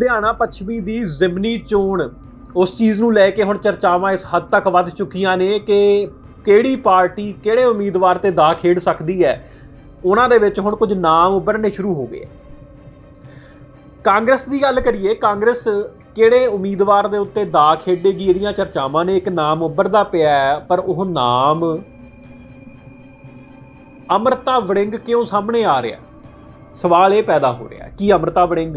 ਲੁਧਿਆਣਾ ਪੱਛਮੀ ਦੀ ਜ਼ਿਮਨੀ ਚੋਣ। ਉਸ ਚੀਜ਼ ਨੂੰ ਲੈ ਕੇ ਹੁਣ ਚਰਚਾਵਾਂ ਇਸ ਹੱਦ ਤੱਕ ਵੱਧ ਚੁੱਕੀਆਂ ਨੇ ਕਿ ਕਿਹੜੀ ਪਾਰਟੀ ਕਿਹੜੇ ਉਮੀਦਵਾਰ ਤੇ ਦਾ ਖੇਡ ਸਕਦੀ ਹੈ। ਉਹਨਾਂ ਦੇ ਵਿੱਚ ਹੁਣ ਕੁਝ ਨਾਮ ਉੱਭਰਨੇ ਸ਼ੁਰੂ ਹੋ ਗਏ। ਕਾਂਗਰਸ ਦੀ ਗੱਲ ਕਰੀਏ, ਕਾਂਗਰਸ ਕਿਹੜੇ ਉਮੀਦਵਾਰ ਦੇ ਉੱਤੇ ਦਾ ਖੇਡੇਗੀ ਇਹਦੀਆਂ ਚਰਚਾਵਾਂ ਨੇ। ਇੱਕ ਨਾਮ ਉੱਭਰਦਾ ਪਿਆ ਹੈ, ਪਰ ਉਹ ਨਾਮ ਅਮਰਤਾ ਵੜਿੰਗ ਕਿਉਂ ਸਾਹਮਣੇ ਆ ਰਿਹਾ? ਸਵਾਲ ਇਹ ਪੈਦਾ ਹੋ ਰਿਹਾ ਕਿ ਅਮਰਤਾ ਵੜਿੰਗ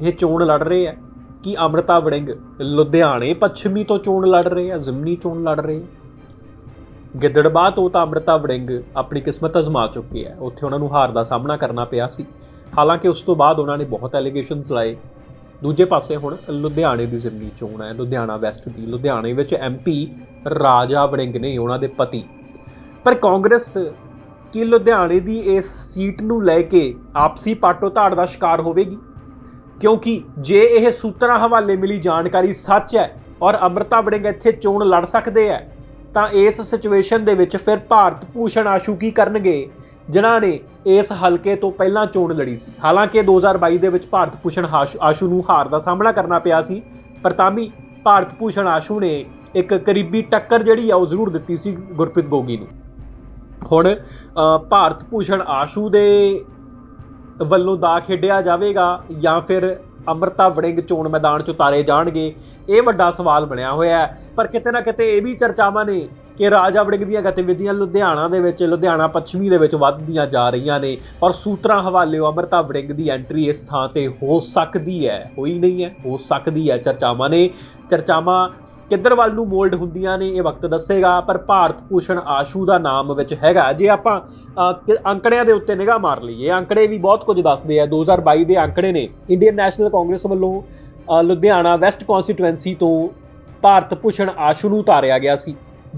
ਇਹ ਚੋਣ ਲੜ ਰਹੇ ਹੈ ਕਿ ਅਮਰਤਾ ਵੜਿੰਗ ਲੁਧਿਆਣੇ ਪੱਛਮੀ ਤੋਂ ਚੋਣ ਲੜ ਰਹੇ ਆ, ਜ਼ਿਮਨੀ ਚੋਣ ਲੜ ਰਹੇ ਹੈ ਗਿੱਦੜਬਾਹ ਤੋਂ ਤਾਂ ਅਮਰਤਾ ਵੜਿੰਗ ਆਪਣੀ ਕਿਸਮਤ ਅਜ਼ਮਾ ਚੁੱਕੇ ਹੈ ਉੱਥੇ ਉਹਨਾਂ ਨੂੰ ਹਾਰ ਦਾ ਸਾਹਮਣਾ ਕਰਨਾ ਪਿਆ ਸੀ। ਹਾਲਾਂਕਿ ਉਸ ਤੋਂ ਬਾਅਦ ਉਹਨਾਂ ਨੇ ਬਹੁਤ ਐਲੀਗੇਸ਼ਨਸ ਲਾਏ। ਦੂਜੇ ਪਾਸੇ ਹੁਣ ਲੁਧਿਆਣੇ ਦੀ ਜ਼ਿਮਨੀ ਚੋਣ ਹੈ, ਲੁਧਿਆਣਾ ਵੈਸਟ ਦੀ। ਲੁਧਿਆਣੇ ਵਿੱਚ ਐਮਪੀ ਰਾਜਾ ਵੜਿੰਗ ਨੇ ਉਹਨਾਂ ਦੇ ਪਤੀ। ਪਰ ਕਾਂਗਰਸ ਕਿ ਲੁਧਿਆਣੇ ਦੀ ਇਸ ਸੀਟ ਨੂੰ ਲੈ ਕੇ ਆਪਸੀ ਪਾਟੋ ਧਾੜ ਦਾ ਸ਼ਿਕਾਰ ਹੋਵੇਗੀ? ਕਿਉਂਕਿ ਜੇ ਇਹ ਸੂਤਰਾਂ ਹਵਾਲੇ ਮਿਲੀ ਜਾਣਕਾਰੀ ਸੱਚ ਹੈ ਔਰ ਅਮਰਤਾ ਵੜਿੰਗ ਇੱਥੇ ਚੋਣ ਲੜ ਸਕਦੇ ਹੈ, ਤਾਂ ਇਸ ਸਿਚੁਏਸ਼ਨ ਦੇ ਵਿੱਚ ਫਿਰ ਭਾਰਤ ਭੂਸ਼ਣ ਆਸ਼ੂ ਕੀ ਕਰਨਗੇ? ਜਿਨ੍ਹਾਂ ਨੇ ਇਸ ਹਲਕੇ ਤੋਂ ਪਹਿਲਾਂ ਚੋਣ ਲੜੀ ਸੀ। ਹਾਲਾਂਕਿ 2022 ਦੇ ਵਿੱਚ ਭਾਰਤ ਭੂਸ਼ਣ ਆਸ਼ੂ- ਆਸ਼ੂ ਨੂੰ ਹਾਰ ਦਾ ਸਾਹਮਣਾ ਕਰਨਾ ਪਿਆ ਸੀ, ਪਰ ਤਾਂ ਵੀ ਭਾਰਤ ਭੂਸ਼ਣ ਆਸ਼ੂ ਨੇ ਇੱਕ ਕਰੀਬੀ ਟੱਕਰ ਜਿਹੜੀ ਆ ਉਹ ਜ਼ਰੂਰ ਦਿੱਤੀ ਸੀ ਗੁਰਪ੍ਰੀਤ ਗੋਗੀ ਨੂੰ। ਹੁਣ ਭਾਰਤ ਭੂਸ਼ਣ ਆਸ਼ੂ ਦੇ ਵੱਲੋਂ ਦਾ ਖੇਡਿਆ ਜਾਵੇਗਾ ਜਾਂ ਫਿਰ ਅਮਰਤਾ ਵੜਿੰਗ ਚੋਣ ਮੈਦਾਨ 'ਚ ਉਤਾਰੇ ਜਾਣਗੇ, ਇਹ ਵੱਡਾ ਸਵਾਲ ਬਣਿਆ ਹੋਇਆ ਹੈ। ਪਰ ਕਿਤੇ ਨਾ ਕਿਤੇ ਇਹ ਵੀ ਚਰਚਾਵਾਂ ਨੇ ਕਿ ਰਾਜਾ ਵੜਿੰਗ ਦੀਆਂ ਗਤੀਵਿਧੀਆਂ ਲੁਧਿਆਣਾ ਦੇ ਵਿੱਚ, ਲੁਧਿਆਣਾ ਪੱਛਮੀ ਦੇ ਵਿੱਚ ਵੱਧਦੀਆਂ ਜਾ ਰਹੀਆਂ ਨੇ ਔਰ ਸੂਤਰਾਂ ਹਵਾਲੇ ਅਮਰਤਾ ਵੜਿੰਗ ਦੀ ਐਂਟਰੀ ਇਸ ਥਾਂ ਤੇ ਹੋ ਸਕਦੀ ਹੈ, ਹੋਈ ਨਹੀਂ ਹੈ, ਹੋ ਸਕਦੀ ਹੈ, ਚਰਚਾਵਾਂ ਨੇ। ਚਰਚਾਵਾਂ ਕਿੱਧਰ ਵੱਲ ਨੂੰ ਮੋਲਡ ਹੁੰਦੀਆਂ ਨੇ, ਇਹ ਵਕਤ ਦੱਸੇਗਾ, ਪਰ ਭਾਰਤ ਭੂਸ਼ਣ ਆਸ਼ੂ ਦਾ ਨਾਮ ਵਿੱਚ ਹੈਗਾ। ਜੇ ਆਪਾਂ ਅੰਕੜਿਆਂ ਦੇ ਉੱਤੇ ਨਿਗਾਹ ਮਾਰ ਲਈਏ, ਅੰਕੜੇ ਵੀ ਬਹੁਤ ਕੁਝ ਦੱਸਦੇ ਆ। 2022 ਦੇ ਅੰਕੜੇ ਨੇ, ਇੰਡੀਅਨ ਨੈਸ਼ਨਲ ਕਾਂਗਰਸ ਵੱਲੋਂ ਲੁਧਿਆਣਾ ਵੈਸਟ ਕਨਸਟੀਟੂਐਂਸੀ ਤੋਂ ਭਾਰਤ ਭੂਸ਼ਣ ਆਸ਼ੂ ਨੂੰ ਉਤਾਰਿਆ ਗਿਆ ਸੀ।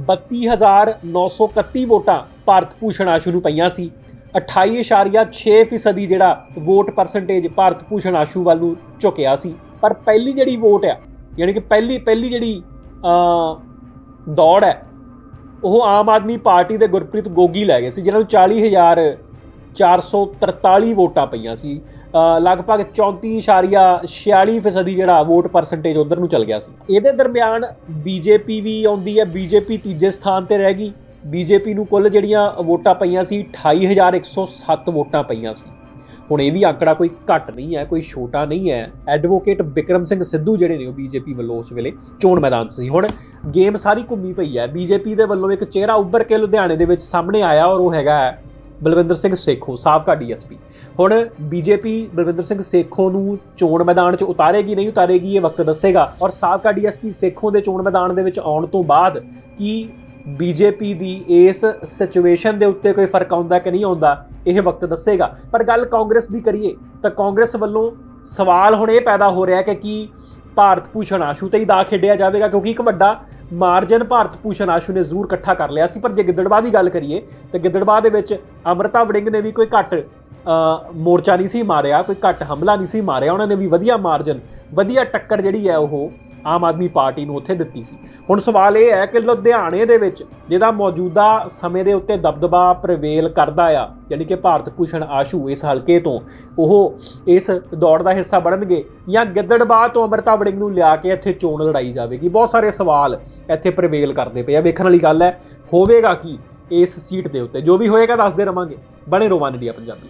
32931 ਵੋਟਾਂ ਭਾਰਤ ਭੂਸ਼ਣ ਆਸ਼ੂ ਨੂੰ ਪਈਆਂ ਸੀ। 28.6% ਫੀਸਦੀ ਜਿਹੜਾ ਵੋਟ ਪਰਸੈਂਟੇਜ ਭਾਰਤ ਭੂਸ਼ਣ ਆਸ਼ੂ ਵੱਲ ਨੂੰ ਝੁਕਿਆ ਸੀ। ਪਰ ਪਹਿਲੀ ਜਿਹੜੀ ਵੋਟ ਆ, ਯਾਨੀ ਕਿ ਪਹਿਲੀ ਪਹਿਲੀ ਜਿਹੜੀ ਦੌੜ ਹੈ। ਉਹ ਆਮ ਆਦਮੀ ਪਾਰਟੀ ਦੇ ਗੁਰਪ੍ਰੀਤ ਗੋਗੀ ਲੈ ਗਏ ਸੀ ਜਿਨ੍ਹਾਂ ਨੂੰ 40443 ਵੋਟਾਂ ਪਈਆਂ ਸੀ। ਅ, ਲਗਭਗ 34.46 ਫੀਸਦੀ ਜਿਹੜਾ ਵੋਟ ਪਰਸੈਂਟੇਜ ਉਧਰ ਨੂੰ ਚਲ ਗਿਆ ਸੀ। ਇਹਦੇ ਦਰਮਿਆਨ ਬੀਜੇਪੀ ਵੀ ਆਉਂਦੀ ਹੈ ਬੀਜੇਪੀ ਤੀਜੇ ਸਥਾਨ ਤੇ ਰਹਿ ਗਈ। ਬੀਜੇਪੀ ਨੂੰ ਕੁੱਲ ਜਿਹੜੀਆਂ ਵੋਟਾਂ ਪਈਆਂ ਸੀ 28107 ਵੋਟਾਂ ਪਈਆਂ ਸੀ। ਹੁਣ ਇਹ ਵੀ ਆંકੜਾ ਕੋਈ ਘੱਟ ਨਹੀਂ ਹੈ, ਕੋਈ ਛੋਟਾ ਨਹੀਂ ਹੈ। ਐਡਵੋਕੇਟ ਬਿਕਰਮ ਸਿੰਘ ਸਿੱਧੂ ਜਿਹੜੇ ਨੇ ਉਹ ਬੀਜੇਪੀ ਵੱਲੋਂ ਉਸ ਵੇਲੇ ਚੋਣ ਮੈਦਾਨ 'ਚ ਸੀ। ਹੁਣ ਗੇਮ ਸਾਰੀ ਘੁੰਮੀ ਪਈ ਹੈ। ਬੀਜੇਪੀ ਦੇ ਵੱਲੋਂ ਇੱਕ ਚਿਹਰਾ ਉੱਭਰ ਕੇ ਲੁਧਿਆਣੇ ਦੇ ਵਿੱਚ ਸਾਹਮਣੇ ਆਇਆ ਔਰ ਉਹ ਹੈਗਾ ਹੈ ਬਲਵਿੰਦਰ ਸਿੰਘ ਸੇਖੋ, ਸਾਬਕਾ ਡੀਐਸਪੀ ਹੁਣ ਬੀਜੇਪੀ ਬਲਵਿੰਦਰ ਸਿੰਘ ਸੇਖੋ ਨੂੰ ਚੋਣ ਮੈਦਾਨ 'ਚ ਉਤਾਰੇਗੀ, ਨਹੀਂ ਉਤਾਰੇਗੀ ਇਹ ਵਕਤ ਦੱਸੇਗਾ। ਔਰ ਸਾਬਕਾ ਡੀਐਸਪੀ ਸੇਖੋਂ ਦੇ ਚੋਣ ਮੈਦਾਨ ਦੇ ਵਿੱਚ ਆਉਣ ਤੋਂ ਬਾਅਦ ਕੀ ਬੀਜੇਪੀ ਦੀ ਇਸ ਸਿਚੁਏਸ਼ਨ ਦੇ ਉੱਤੇ ਕੋਈ ਫ਼ਰਕ ਆਉਂਦਾ ਕਿ ਨਹੀਂ ਆਉਂਦਾ, ਇਹ ਵਕਤ ਦੱਸੇਗਾ। ਪਰ ਗੱਲ ਕਾਂਗਰਸ ਦੀ ਕਰੀਏ, ਤਾਂ ਕਾਂਗਰਸ ਵੱਲੋਂ ਸਵਾਲ ਹੁਣ ਇਹ ਪੈਦਾ ਹੋ ਰਿਹਾ ਕਿ ਕੀ ਭਾਰਤ ਭੂਸ਼ਣ ਆਸ਼ੂ ਤੇ ਹੀ ਦਾ ਖੇਡਿਆ ਜਾਵੇਗਾ, ਕਿਉਂਕਿ ਇੱਕ ਵੱਡਾ ਮਾਰਜਨ ਭਾਰਤ ਭੂਸ਼ਣ ਆਸ਼ੂ ਨੇ ਜ਼ਰੂਰ ਇਕੱਠਾ ਕਰ ਲਿਆ ਸੀ। ਪਰ ਜੇ ਗਿੱਦੜਬਾਹ ਦੀ ਗੱਲ ਕਰੀਏ, ਤਾਂ ਗਿੱਦੜਬਾਹ ਦੇ ਵਿੱਚ ਅਮਰਤਾ ਵੜਿੰਗ ਨੇ ਵੀ ਕੋਈ ਘੱਟ ਮੋਰਚਾ ਨਹੀਂ ਸੀ ਮਾਰਿਆ, ਕੋਈ ਘੱਟ ਹਮਲਾ ਨਹੀਂ ਸੀ ਮਾਰਿਆ। ਉਹਨਾਂ ਨੇ ਵੀ ਵਧੀਆ ਮਾਰਜਨ, ਵਧੀਆ ਟੱਕਰ ਜਿਹੜੀ ਹੈ ਉਹ ਆਮ ਆਦਮੀ ਪਾਰਟੀ ਨੂੰ ਉੱਥੇ ਦਿੱਤੀ ਸੀ। ਹੁਣ ਸਵਾਲ ਇਹ ਹੈ ਕਿ ਲੁਧਿਆਣੇ ਦੇ ਵਿੱਚ ਜਿਹਦਾ ਮੌਜੂਦਾ ਸਮੇਂ ਦੇ ਉੱਤੇ ਦਬਦਬਾ ਪ੍ਰਵੇਲ ਕਰਦਾ ਆ, ਯਾਨੀ ਕਿ ਭਾਰਤ ਭੂਸ਼ਣ ਆਸ਼ੂ ਇਸ ਹਲਕੇ ਤੋਂ, ਉਹ ਇਸ ਦੌੜ ਦਾ ਹਿੱਸਾ ਬਣਨਗੇ ਜਾਂ ਗਿੱਦੜਬਾਹ ਤੋਂ ਅਮਰਤਾ ਵੜਿੰਗ ਨੂੰ ਲਿਆ ਕੇ ਇੱਥੇ ਚੋਣ ਲੜਾਈ ਜਾਵੇਗੀ? ਬਹੁਤ ਸਾਰੇ ਸਵਾਲ ਇੱਥੇ ਪ੍ਰਵੇਲ ਕਰਦੇ ਪਏ ਆ। ਵੇਖਣ ਵਾਲੀ ਗੱਲ ਹੈ, ਹੋਵੇਗਾ ਕੀ ਇਸ ਸੀਟ ਦੇ ਉੱਤੇ? ਜੋ ਵੀ ਹੋਏਗਾ, ਦੱਸਦੇ ਰਵਾਂਗੇ। ਬਣੇ ਰੋਵਾਨ ਇੰਡੀਆ ਪੰਜਾਬੀ।